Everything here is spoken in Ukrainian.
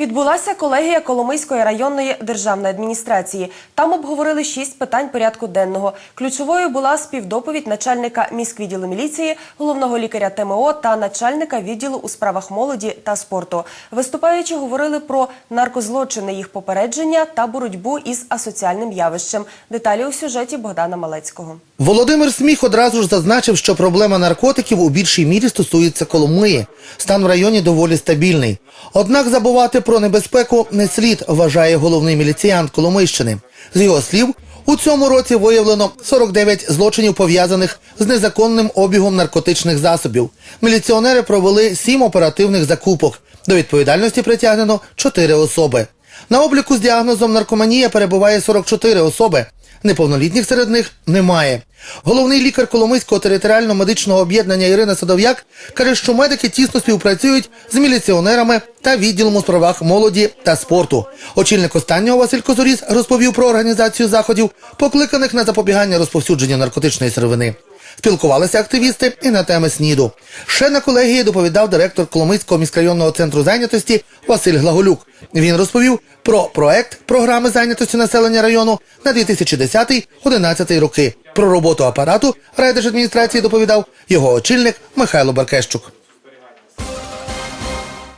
Відбулася колегія Коломийської районної державної адміністрації. Там обговорили шість питань порядку денного. Ключовою була співдоповідь начальника міськвідділу міліції, головного лікаря ТМО та начальника відділу у справах молоді та спорту. Виступаючи говорили про наркозлочини, їх попередження та боротьбу із асоціальним явищем. Деталі у сюжеті Богдана Малецького. Володимир Сміх одразу ж зазначив, що проблема наркотиків у більшій мірі стосується Коломиї. Стан в районі доволі стабільний. Однак забувати про небезпеку не слід, вважає головний міліціянт Коломийщини. З його слів, у цьому році виявлено 49 злочинів пов'язаних з незаконним обігом наркотичних засобів. Міліціонери провели 7 оперативних закупок. До відповідальності притягнено 4 особи. На обліку з діагнозом наркоманія перебуває 44 особи. Неповнолітніх серед них немає. Головний лікар Коломийського територіального медичного об'єднання Ірина Садов'як каже, що медики тісно співпрацюють з міліціонерами та відділом у справах молоді та спорту. Очільник останнього Василь Козоріс розповів про організацію заходів, покликаних на запобігання розповсюдження наркотичної сировини. Спілкувалися активісти і на теми СНІДу. Ще на колегії доповідав директор Коломийського міськрайонного центру зайнятості Василь Глаголюк. Він розповів про проект програми зайнятості населення району на 2010-2011 роки. Про роботу апарату райдержадміністрації доповідав його очільник Михайло Баркещук.